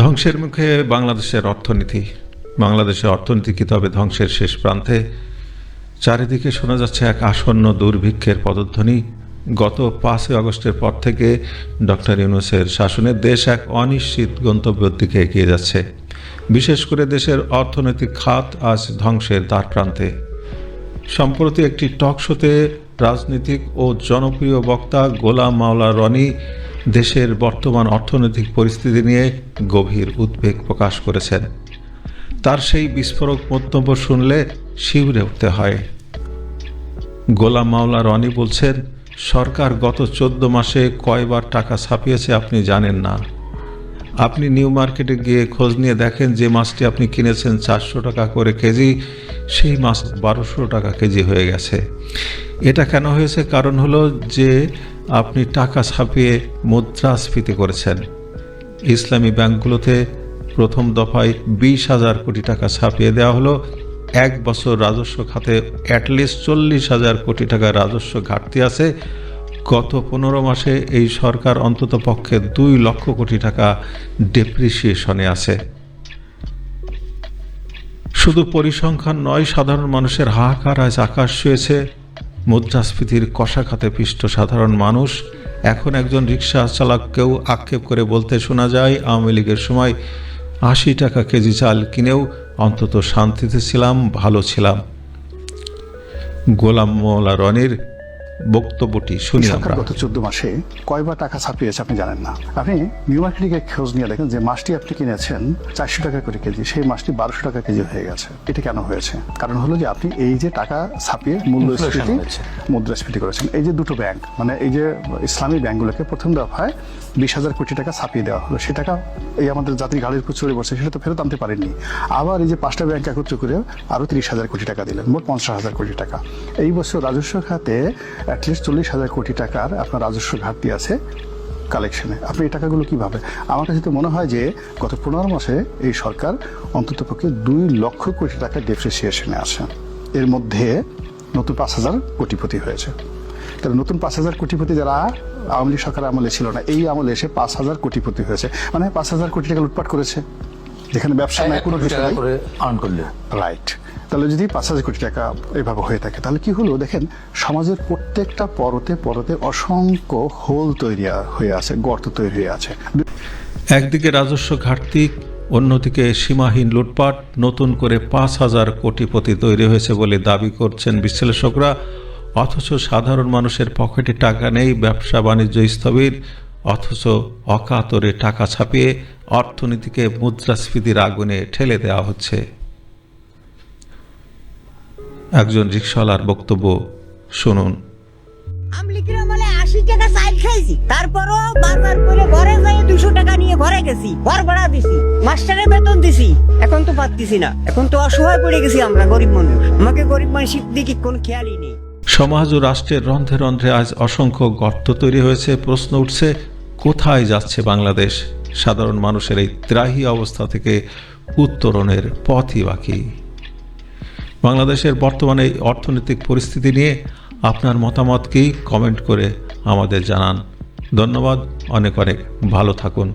ধ্বংসের মুখে বাংলাদেশের অর্থনীতি। বাংলাদেশের অর্থনীতি কি তবে ধ্বংসের শেষ প্রান্তে? চারিদিকে শোনা যাচ্ছে এক আসন্ন দুর্ভিক্ষের পদধ্বনি। গত পাঁচই আগস্টের পর থেকে ডক্টর ইউনুসের শাসনে দেশ এক অনিশ্চিত গন্তব্যের দিকে এগিয়ে যাচ্ছে। বিশেষ করে দেশের অর্থনৈতিক খাত আজ ধ্বংসের দ্বার প্রান্তে। সম্প্রতি একটি টক শোতে রাজনীতিক ও জনপ্রিয় বক্তা গোলাম মাওলা রনি দেশের বর্তমান অর্থনৈতিক পরিস্থিতি নিয়ে গভীর উদ্বেগ প্রকাশ করেছেন। তার সেই বিস্ফোরক মন্তব্য শুনলে শিউরে উঠতে হয়। গোলাম মাওলা রনি বলছেন, সরকার গত চোদ্দ মাসে কয়বার টাকা ছাপিয়েছে আপনি জানেন না। আপনি নিউ মার্কেটে গিয়ে খোঁজ নিয়ে দেখেন যে মাছটি আপনি কিনেছেন চারশো টাকা করে কেজি, সেই মাছ বারোশো টাকা কেজি হয়ে গেছে। এটা কেন হয়েছে? কারণ হলো যে আপনি টাকা ছাপিয়ে মুদ্রাস্ফীতি করেছেন। ইসলামী ব্যাংকগুলোতে প্রথম দফায় বিশ হাজার কোটি টাকা ছাপিয়ে দেওয়া হলো। এক বছর রাজস্ব খাতে অ্যাটলিস্ট চল্লিশ হাজার কোটি টাকা রাজস্ব ঘাটতি আছে। গত পনেরো মাসে এই সরকার অন্তত পক্ষে দুই লক্ষ কোটি টাকা ডেপ্রিসিয়েশনে আছে। শুধু পরিসংখ্যান নয়, সাধারণ মানুষের হাহাকার আজ আকাশ ছুঁয়েছে। মুদ্রাস্ফীতির কষাখাতে পিষ্ট সাধারণ মানুষ, এখন একজন রিক্সা চালককেও আক্ষেপ করে বলতে শোনা যায়, আওয়ামী লীগের সময় আশি টাকা কেজি চাল কিনেও অন্তত শান্তিতে ছিলাম, ভালো ছিলাম। গোলাম মোলা রনির বক্তব্যটি শুনি সরকার আমরা। গত চোদ্দ মাসে কয়বার টাকা ছাপিয়েছে আপনি জানেন না। আপনি নিউ মার্কেটে খোঁজ নিয়ে দেখেন যে মাছটি আপনি কিনেছেন চারশো টাকা করে কেজি সেই মাছটি বারোশো টাকা কেজি হয়ে গেছে। এটা কেন হয়েছে? কারণ হলো যে আপনি এই যে টাকা ছাপিয়ে মূল্যস্ফীতি। মুদ্রাস্ফীতি করেছেন এই যে দুটো ব্যাংক মানে এই যে ইসলামী ব্যাংকগুলোকে প্রথম দফায় বিশ হাজার কোটি টাকা ছাপিয়ে দেওয়া হলো সে টাকা এই আমাদের জাতির গাড়ির উপর বসে সেটা তো ফেরত আনতে পারেননি। আবার এই যে পাঁচটা ব্যাংক একত্র করে আরও তিরিশ হাজার কোটি টাকা দিলেন মোট পঞ্চাশ হাজার কোটি টাকা। এই বছর রাজস্ব খাতে অ্যাটলিস্ট চল্লিশ হাজার কোটি টাকার আপনার রাজস্ব ঘাটতি আছে কালেকশনে আপনি এই টাকাগুলো কীভাবে? আমার কাছে তো মনে হয় যে গত পনেরো মাসে এই সরকার অন্ততপক্ষে দুই লক্ষ কোটি টাকা ডেপ্রিসিয়েশনে আছে। এর মধ্যে নতুন পাঁচ হাজার কোটিপতি হয়েছে। তাহলে নতুন পাঁচ হাজার কোটিপতি যারা আওয়ামী লীগ সরকার আমলে ছিল না এই আমলে এসে পাঁচ হাজার কোটিপতি হয়েছে। মানে পাঁচ হাজার কোটি টাকা লুটপাট করেছে। যেখানে ব্যবসা নাই কোনো কিছু করে আর্ন করলে। রাইট তাহলে যদি পাঁচ হাজার কোটি টাকা এভাবে হয়ে থাকে, তাহলে কি হলো? দেখেন, সমাজের প্রত্যেকটা পরতে পরতে অসংখ্য হোল তৈরি হয়ে আছে, গর্ত তৈরি হয়ে আছে। একদিকে রাজস্ব ঘাটতি, অন্যদিকে সীমাহীন লুটপাট, নতুন করে পাঁচ হাজার কোটিপতি তৈরি হয়েছে বলে দাবি করছেন বিশ্লেষকরা। অথচ সাধারণ মানুষের পকেটে টাকা নেই, ব্যবসা বাণিজ্য স্থবির, অথচ অকাতরে টাকা ছাপিয়ে অর্থনীতিকে মুদ্রাস্ফীতির আগুনে ঠেলে দেওয়া হচ্ছে। একজন রিক্সাওয়ালার বক্তব্য শুনুন। আমলিকির আমলে আশি টাকা চাল খাইছি তারপরও বাজার করে ঘরে যাই দুশো টাকা নিয়ে ঘরে গেছি ঘর ভাড়া দিছি মাস্টারের বেতন দিছি এখন তো পাচ্ছি না এখন তো অসহায় পড়ে গেছি আমরা গরিব মানুষ। আমাকে গরিব মানুষের দিকে কোনো খেয়ালই নেই। সমাজ ও রাষ্ট্রের রন্ধ্রে রন্ধ্রে আজ অসংখ্য গর্ত তৈরি হয়েছে প্রশ্ন উঠছে কোথায় যাচ্ছে বাংলাদেশ? সাধারণ মানুষের এই ত্রাহি অবস্থা থেকে উত্তরণের পথই বাকি। বাংলাদেশের বর্তমানে অর্থনৈতিক পরিস্থিতি নিয়ে আপনার মতামতকেই কমেন্ট করে আমাদের জানান। ধন্যবাদ, অনেক অনেক ভালো থাকুন।